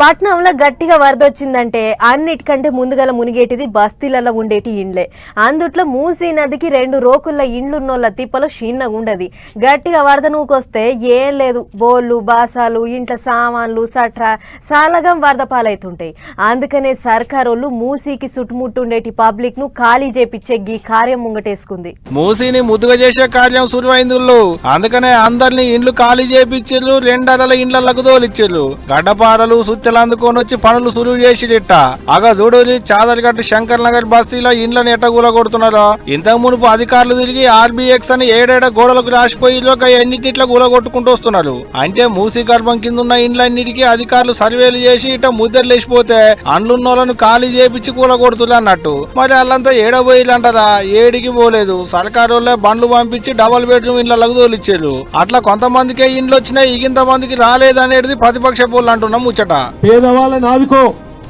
పట్నంలో గట్టిగా వరద వచ్చిందంటే అన్నిటికంటే ముందుగల మునిగేటిది బస్తీలలో ఉండేటి ఇండ్లే. అందుట్లో మూసీ నదికి రెండు రోకుల ఇండ్లున్నోళ్ళ తిప్పలు చిన్నగా ఉండదు. గట్టిగా వరద నూకొస్తే ఏం లేదు. బోళ్ళు బాసాలు ఇంట్లో సామాన్లు సట్రా సాలగం వరద పాలవుతుంటాయి అందుకనే సర్కారోళ్ళు మూసీకి చుట్టుముట్టుండేటి పబ్లిక్ను ఖాళీ చేపిచ్చే గీ కార్యం ముంగటేసుకుంది. మూసీని ముద్దుగా చేసే కార్యం సురువైందుళ్ళు. అందుకనే అందరిని ఇండ్లు ఖాళీ చేపిచ్చిర్రు రెండరల ఇండ్లకు తోలిచ్చిర్రు. గడ్డపారలు అందుకొని వచ్చి పనులు సులువు చేసిరిట్ట అగ చూడు చాదరిగట్టు శంకర్ నగర్ బస్తీలో ఇండ్లను ఎట్ట కొడుతున్నారు ఇంతకు మునుపు అధికారులు తిరిగి ఆర్బీఎక్స్ అని ఏడేడ గోడలకు రాసిపోయి ఎన్నిటిట్లా కూలగొట్టుకుంటూ వస్తున్నారు. అంటే మూసి గర్భం కింద ఉన్న ఇండ్లన్నిటికీ అధికారులు సర్వేలు చేసి ఇట ముద్దలు లేచిపోతే అండ్లున్నోళ్ళను ఖాళీ చేపించి కూలగొడుతున్నారు అన్నట్టు. మరి వాళ్ళంతా ఏడబోయిలంటారా ఏడికి పోలేదు. సర్కారు వాళ్ళే బండ్లు పంపించి డబల్ బెడ్రూమ్ ఇండ్లకు తోలిచ్చారు అట్లా కొంతమందికే ఇండ్లు వచ్చినాయి ఇగింత మందికి రాలేదనేది ప్రతిపక్ష పోలు అంటున్నాం ముచ్చట. పేదవాళ్ళని ఆదుకో.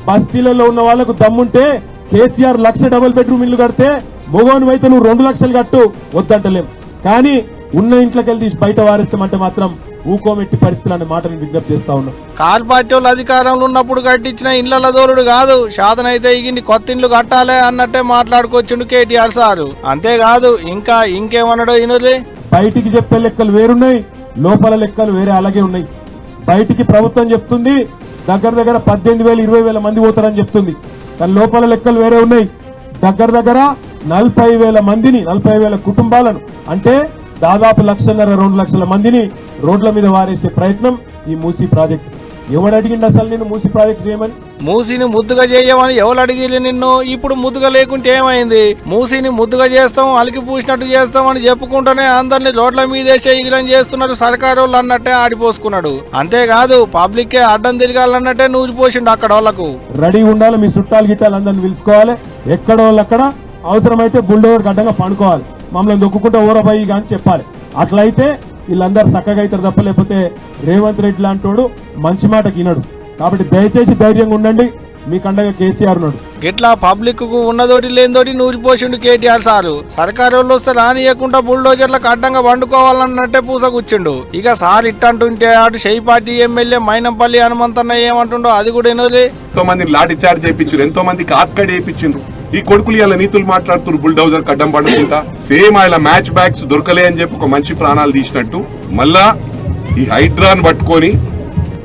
బస్తీలలో ఉన్న వాళ్ళకు దమ్ముంటే కేసీఆర్ లక్ష డబుల్ బెడ్రూమ్ ఇల్లు కడితే మగోని అయితే నువ్వు రెండు లక్షలు కట్టు. వద్దంటలేం. కానీ ఉన్న ఇంట్లోకి వెళ్ళి తీసి బయట వారిస్తామంటే మాత్రం ఊకోమెట్టి పరిస్థితులు అనే మాటని విజ్ఞప్తి చేస్తా ఉన్నాం. కాల్ పార్టీ వాళ్ళు అధికారంలో ఉన్నప్పుడు కట్టించిన ఇండ్ల దోరుడు కాదు. శాతనైతే ఇగిన్ని కొత్త ఇండ్లు కట్టాలే అన్నట్టే మాట్లాడుకొచ్చిండు కేటీఆర్ సారు. అంతేకాదు ఇంకా ఇంకేమన్నాడో ఇనులే బయటికి చెప్పే లెక్కలు వేరున్నాయి లోపల లెక్కలు వేరే అలాగే ఉన్నాయి. బయటికి ప్రభుత్వం చెప్తుంది దగ్గర దగ్గర పద్దెనిమిది వేల ఇరవై వేల మంది పోతారని చెప్తుంది. కానీ లోపల లెక్కలు వేరే ఉన్నాయి. దగ్గర దగ్గర నలభై వేల మందిని నలభై వేల కుటుంబాలను అంటే దాదాపు లక్షన్నర రెండు లక్షల మందిని రోడ్ల మీద వారేసే ప్రయత్నం ఈ మూసీ ప్రాజెక్ట్. ఎవడు అడిగిండు అసలు నేను మూసీ ప్రాజెక్ట్ చేయమని? మూసిని ముద్దుగా చేయమని ఎవరు అడిగిలి నిన్ను? ఇప్పుడు ముద్దుగా లేకుంటే ఏమైంది? మూసిని ముద్దుగా చేస్తాం అలికి పూసినట్టు చేస్తాం అని చెప్పుకుంటూనే అందరిని రోడ్ల మీదే చేయగలని చేస్తున్నారు సర్కారు వాళ్ళు అన్నట్టే ఆడిపోసుకున్నాడు. అంతేకాదు పబ్లిక్కే అడ్డం తిరగాలన్నట్టే నూజిపోసిండు అక్కడ వాళ్ళకు. రెడీ ఉండాలి మీ చుట్టాలు గిట్టాలు అందరిని పిలుచుకోవాలి. ఎక్కడ వాళ్ళు అక్కడ అవసరమైతే బుల్డోర్ గడ్డంగా పండుకోవాలి. మమ్మల్ని దొక్కుకుంటూ ఊరబాయి అని చెప్పాలి. అట్లయితే వీళ్ళందరూ చక్కగా అవుతారు తప్ప లేకపోతే రేవంత్ రెడ్డి లాంటోడు మంచి మాట గినడు. కాబట్టి దయచేసి ధైర్యంగా ఉండండి. మీ కండగా కేసీఆర్ ఉన్నాడు. గిట్లా పబ్లిక్కు ఉన్నదోటి లేనిదోటి నూరిపోసిండు కేటీఆర్ సారు. సర్కారు వాళ్ళు వస్తే రానియకుండా బుల్డోజర్లకు అడ్డంగా వండుకోవాలన్నట్టే పూసగుచ్చిండు. ఇక సార్ ఇట్టంటుంటే అటు షై పార్టీ ఎమ్మెల్యే మైనంపల్లి హనుమంతన్న ఏమంటుండో అది కూడా ఎనోలే ఎంతో మందిని లాఠీ చార్జ్ చేయించారు ఎంతో మందికి ఆత్కడి చేయించారు. ఈ కొడుకులు ఇలా నీతులు మాట్లాడుతున్నారు బుల్డౌజర్ కడ్డం పడుతుంటా సేమ్ ఆయన మ్యాచ్ బ్యాగ్స్ దొరకలే అని చెప్పి ఒక మంచి ప్రాణాలు తీసినట్టు. మళ్ళా ఈ హైడ్రాన్ పట్టుకొని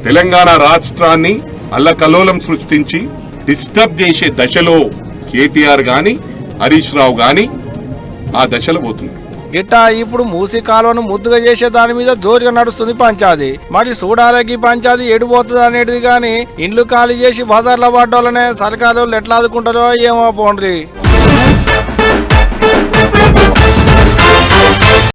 తెలంగాణ రాష్ట్రాన్ని అల్లకల్లోలం సృష్టించి డిస్టర్బ్ చేసే దశలో కేటీఆర్ గాని హరీష్ రావు గాని ఆ దశలో పోతుంది గిట్టా ఇప్పుడు మూసి కాలువను ముద్దుగా చేసే దాని మీద జోరుగా నడుస్తుంది పంచాది. మరి చూడాలకి పంచాది ఎడిపోతుంది అనేది గాని ఇండ్లు ఖాళీ చేసి బజార్లో పడ్డోళ్ళనే సర్కారు ఎట్లా ఆదుకుంటారో ఏమో పోండ్రి